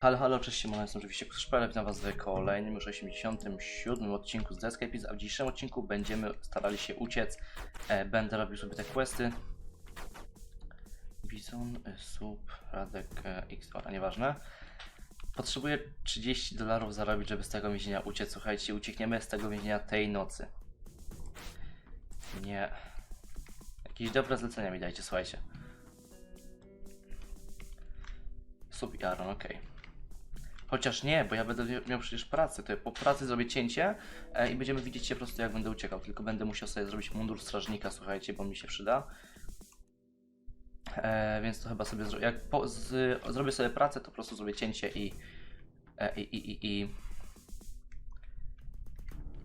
Halo, halo, cześć, Simona, jestem oczywiście Kuszpele, witam was w kolejnym już 87 odcinku z Deathscape, a w dzisiejszym odcinku będziemy starali się uciec, e, będę robił sobie te questy. Bizon, e, Sub, Radek, e, X, o, nieważne. Potrzebuję 30 dolarów zarobić, żeby z tego więzienia uciec, słuchajcie, uciekniemy z tego więzienia tej nocy. Nie. Jakieś dobre zlecenia mi dajcie, słuchajcie. Sub i Aaron, okej. Chociaż nie, bo ja będę mia- miał przecież pracę. To ja po pracy zrobię cięcie e, i będziemy widzieć się po prostu jak będę uciekał. Tylko będę musiał sobie zrobić mundur strażnika, słuchajcie, bo mi się przyda. E, więc to chyba sobie zrobię. Jak po, z, zrobię sobie pracę, to po prostu zrobię cięcie i e, i, i, i, i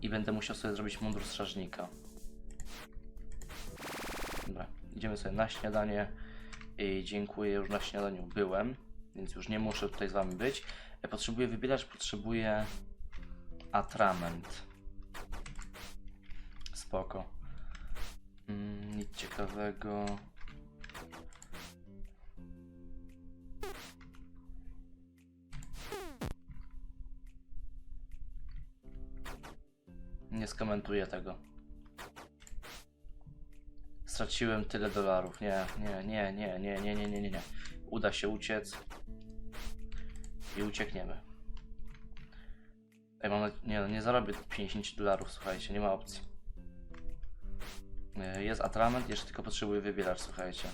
i będę musiał sobie zrobić mundur strażnika. Dobra, idziemy sobie na śniadanie. I dziękuję, już na śniadaniu byłem, więc już nie muszę tutaj z wami być. Ja potrzebuję wybielacz, potrzebuję atrament. Spoko. Mm, nic ciekawego. Nie skomentuję tego. Straciłem tyle dolarów. Nie, nie, nie, nie, nie, nie, nie, nie, nie. Uda się uciec. I uciekniemy. Ej, mam. Nie, no, nie zarobię 50 dolarów, słuchajcie, nie ma opcji. E, Jest atrament, jeszcze tylko potrzebuję wybieracz, słuchajcie.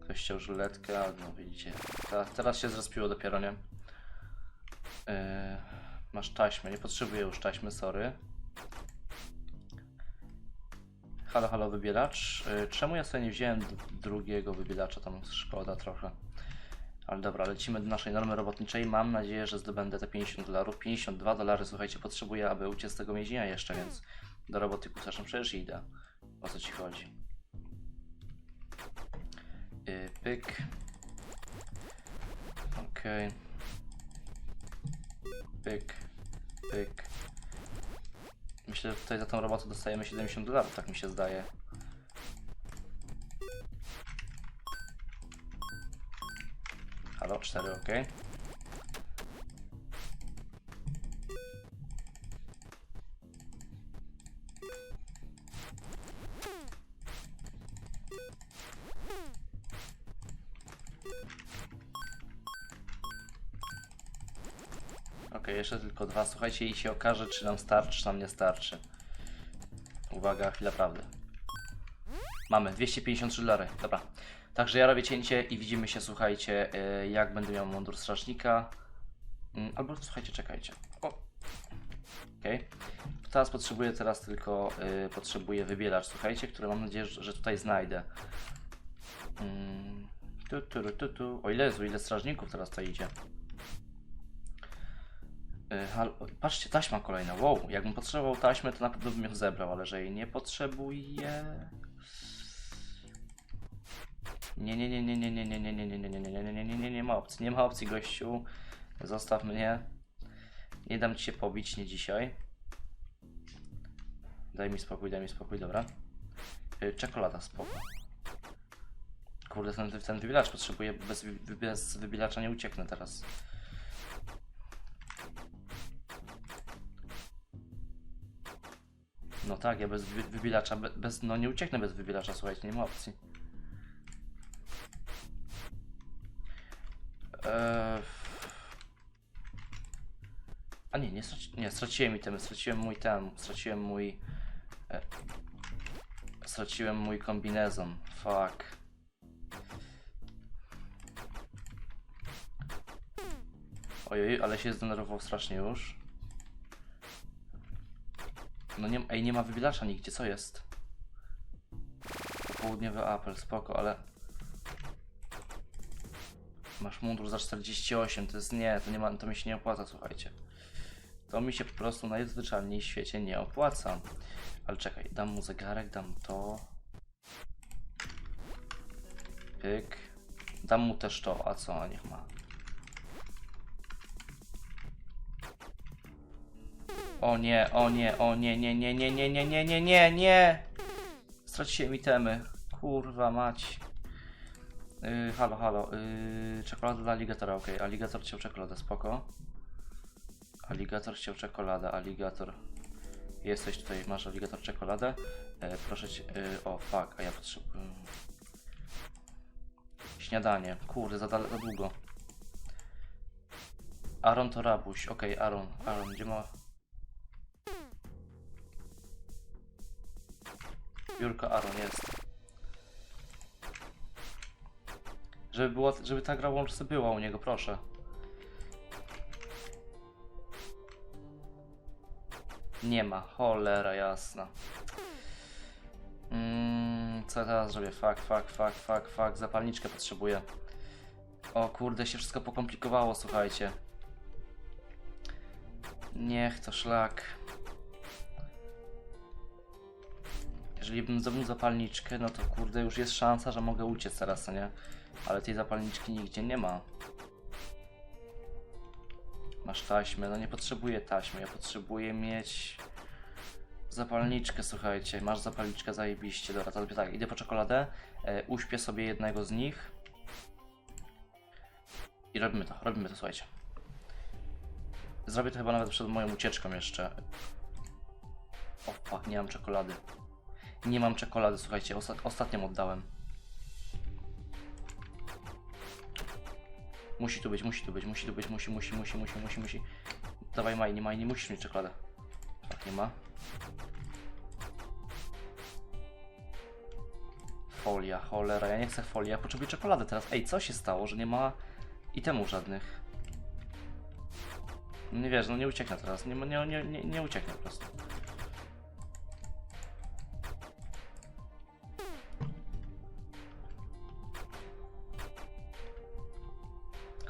Ktoś chciał żyletkę, no widzicie. Teraz, się zrespiło dopiero, nie? E, Masz taśmę, nie potrzebuję już taśmy, sorry. Halo, halo, wybieracz. Y, Czemu ja sobie nie wziąłem drugiego wybielacza? Tam szkoda trochę. Ale dobra, lecimy do naszej normy robotniczej. Mam nadzieję, że zdobędę te 50 dolarów. 52 dolary, słuchajcie, potrzebuję, aby uciec z tego więzienia jeszcze, więc do roboty kusarzem przecież idę. O co ci chodzi? Yy, pyk. Okej. Pyk. Pyk. Myślę, że tutaj za tą robotę dostajemy 70 dolarów, tak mi się zdaje. Halo, 4, ok. Jeszcze tylko dwa. Słuchajcie i się okaże, czy nam starczy, czy nam nie starczy. Uwaga, chwila prawdy. Mamy 253 dolary. Dobra. Także ja robię cięcie i widzimy się, słuchajcie, y, jak będę miał mundur strażnika. Mm, Albo słuchajcie, czekajcie. O. Okej. Teraz potrzebuję teraz tylko y, potrzebuję wybielacz, słuchajcie, który mam nadzieję, że tutaj znajdę. Mm, Tu, tu, tu, tu. O ile Jezu, ile strażników teraz to idzie. Y, hal- o, Patrzcie, taśma kolejna. Wow, jakbym potrzebował taśmy, to na pewno bym ją zebrał, ale że jej nie potrzebuję. Nie, nie, nie, nie, nie, nie, nie, nie, nie, nie, nie, nie, nie, nie, nie, nie, nie, nie ma opcji, nie ma opcji, gościu. Zostaw mnie. Nie dam ci się pobić, nie dzisiaj. Daj mi spokój, daj mi spokój, dobra. Y, Czekolada, spoko. Kurde, ten, ten wybielacz potrzebuję, bez, bez nie ucieknę teraz. No tak, ja bez wy- be- bez, no nie ucieknę bez wybielacza, słuchajcie, nie ma opcji. Eee... A nie, nie, straci nie, straciłem itemy, straciłem mój ten, straciłem mój... E... Straciłem mój kombinezon, fuck. Ojej, ale się zdenerwował strasznie już. No nie, ej, nie ma wybielacza nigdzie, co jest? Południowy apel, spoko, ale... Masz mundur za 48, to jest nie, to nie ma, to mi się nie opłaca, słuchajcie. To mi się po prostu najzwyczajniej w świecie nie opłaca. Ale czekaj, dam mu zegarek, dam to. Pyk. Dam mu też to, a co, niech ma. O nie, o nie, o nie, nie, nie, nie, nie, nie, nie, nie, nie, nie. Straciłem itemy. Kurwa mać. Yy, halo, halo. Yy, czekolada dla aligatora, okej. Aligator chciał czekoladę, spoko. Aligator chciał czekoladę, aligator. Jesteś tutaj, masz aligator czekoladę. E, proszę cię. Yy, o, fuck, a ja potrzebuję. Śniadanie. Kurde, za, za długo. Aaron to rabuś. Okej, Aaron. Aaron, gdzie ma. Biurko Aaron jest. Żeby było, żeby ta gra łączce była u niego, proszę. Nie ma, cholera jasna. Mm, co ja teraz zrobię? Fuck, fuck, fuck, fuck, fuck, zapalniczkę potrzebuję. O kurde, się wszystko pokomplikowało, słuchajcie. Niech to szlak. Jeżeli bym zdobył zapalniczkę, no to kurde, już jest szansa, że mogę uciec teraz, nie? Ale tej zapalniczki nigdzie nie ma. Masz taśmę, no nie potrzebuję taśmy, ja potrzebuję mieć zapalniczkę, słuchajcie. Masz zapalniczkę, zajebiście. Dobra, to tak, idę po czekoladę, e, uśpię sobie jednego z nich. I robimy to, robimy to, słuchajcie. Zrobię to chyba nawet przed moją ucieczką jeszcze. O fuck, nie mam czekolady. Nie mam czekolady, słuchajcie, osta ostatnią oddałem. Musi tu być, musi tu być, musi tu być, musi, musi, musi, musi, musi, musi. Dawaj Majni, Majni, musisz mieć czekoladę. Tak, nie ma. Folia, cholera, ja nie chcę folii, ja potrzebuję czekolady teraz. Ej, co się stało, że nie ma itemów żadnych? Nie wiesz, no nie ucieknę teraz, nie, nie, nie, nie, nie ucieknę po prostu.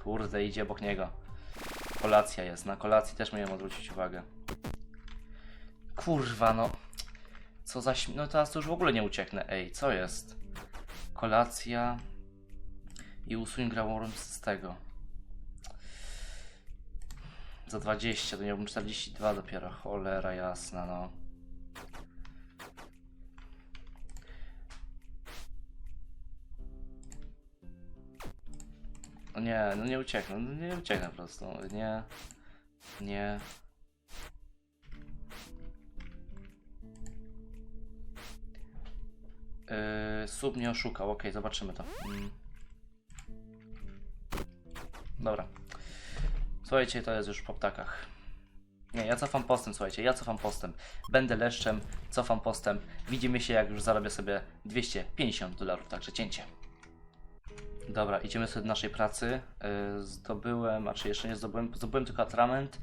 Kurde, idzie obok niego. Kolacja jest, na kolacji też miałem odwrócić uwagę. Kurwa, no. Co za śm... No teraz to już w ogóle nie ucieknę. Ej, co jest? Kolacja i usuń grałorem z tego. Za 20, to miałbym 42 dopiero. Cholera jasna, no. No nie, no nie ucieknę, no nie ucieknę po prostu. Nie, nie. Yy, sub mnie oszukał, okej, zobaczymy to. Mm. Dobra. Słuchajcie, to jest już po ptakach. Nie, ja cofam postęp, słuchajcie, ja cofam postęp. Będę leszczem, cofam postęp. Widzimy się, jak już zarobię sobie 250 dolarów, także cięcie. Dobra, idziemy sobie do naszej pracy. Yy, zdobyłem, a czy jeszcze nie zdobyłem, zdobyłem tylko atrament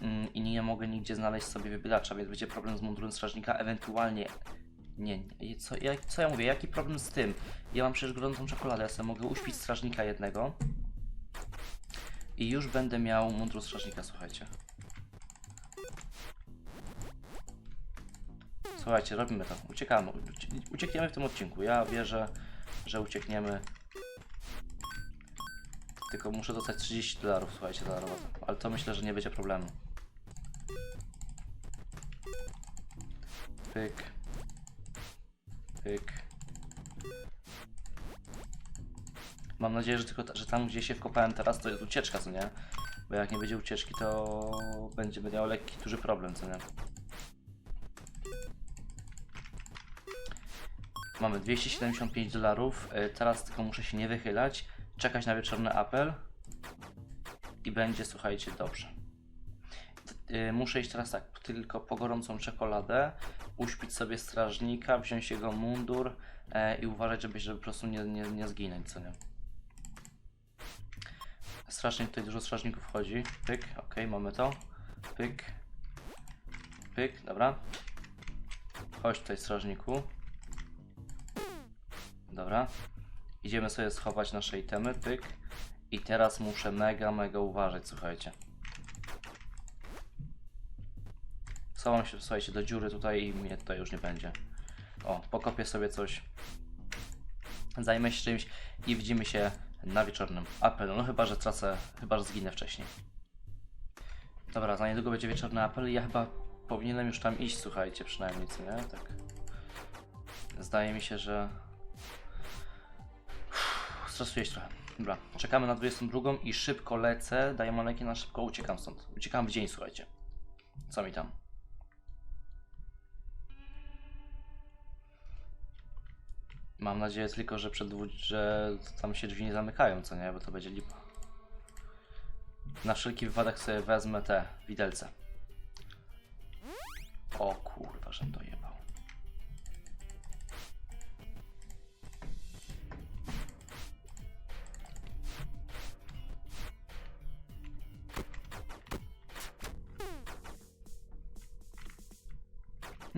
yy, i nie mogę nigdzie znaleźć sobie wybielacza, więc będzie problem z mundurem strażnika, ewentualnie... Nie, nie co, co ja mówię, jaki problem z tym? Ja mam przecież gorącą czekoladę, ja sobie mogę uśpić strażnika jednego i już będę miał mundur strażnika, słuchajcie. Słuchajcie, robimy to, uciekamy, Ucie- uciekniemy w tym odcinku, ja wierzę, że uciekniemy tylko muszę dostać 30 dolarów, słuchajcie, za robotę. Ale to myślę, że nie będzie problemu. Pyk. Pyk. Mam nadzieję, że tylko że tam, gdzie się wkopałem teraz, to jest ucieczka, co nie? Bo jak nie będzie ucieczki, to będzie miał lekki, duży problem, co nie? Mamy 275 dolarów. y, Teraz tylko muszę się nie wychylać, czekać na wieczorny apel i będzie, słuchajcie, dobrze. Y, Muszę iść teraz tak, tylko po gorącą czekoladę, uśpić sobie strażnika, wziąć jego mundur e, i uważać, żeby, żeby po prostu nie, nie, nie zginąć, co nie? Strasznie tutaj dużo strażników wchodzi. Pyk, ok, mamy to. Pyk. Pyk, dobra. Chodź tutaj, strażniku. Dobra. Idziemy sobie schować nasze itemy, pyk. I teraz muszę mega, mega uważać, słuchajcie. Schowam się, słuchajcie, do dziury tutaj i mnie tutaj już nie będzie. O, pokopię sobie coś. Zajmę się czymś i widzimy się na wieczornym apelu. No chyba, że tracę, chyba, że zginę wcześniej. Dobra, za niedługo będzie wieczorny apel i ja chyba powinienem już tam iść, słuchajcie, przynajmniej, co nie? Tak. Zdaje mi się, że... stresuję się trochę. Dobra, czekamy na 22 i szybko lecę, daję maneki na szybko, uciekam stąd. Uciekam w dzień, słuchajcie. Co mi tam? Mam nadzieję tylko, że przed że tam się drzwi nie zamykają, co nie, bo to będzie lipa. Na wszelki wypadek sobie wezmę te widelce. O kurwa, żem dojebał.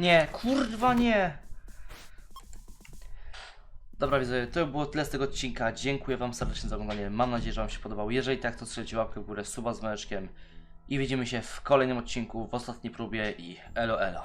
Nie, kurwa nie! Dobra widzowie, to było tyle z tego odcinka. Dziękuję wam serdecznie za oglądanie. Mam nadzieję, że wam się podobał. Jeżeli tak, to strzelcie łapkę w górę, suba z mleczkiem. I widzimy się w kolejnym odcinku, w ostatniej próbie i elo elo.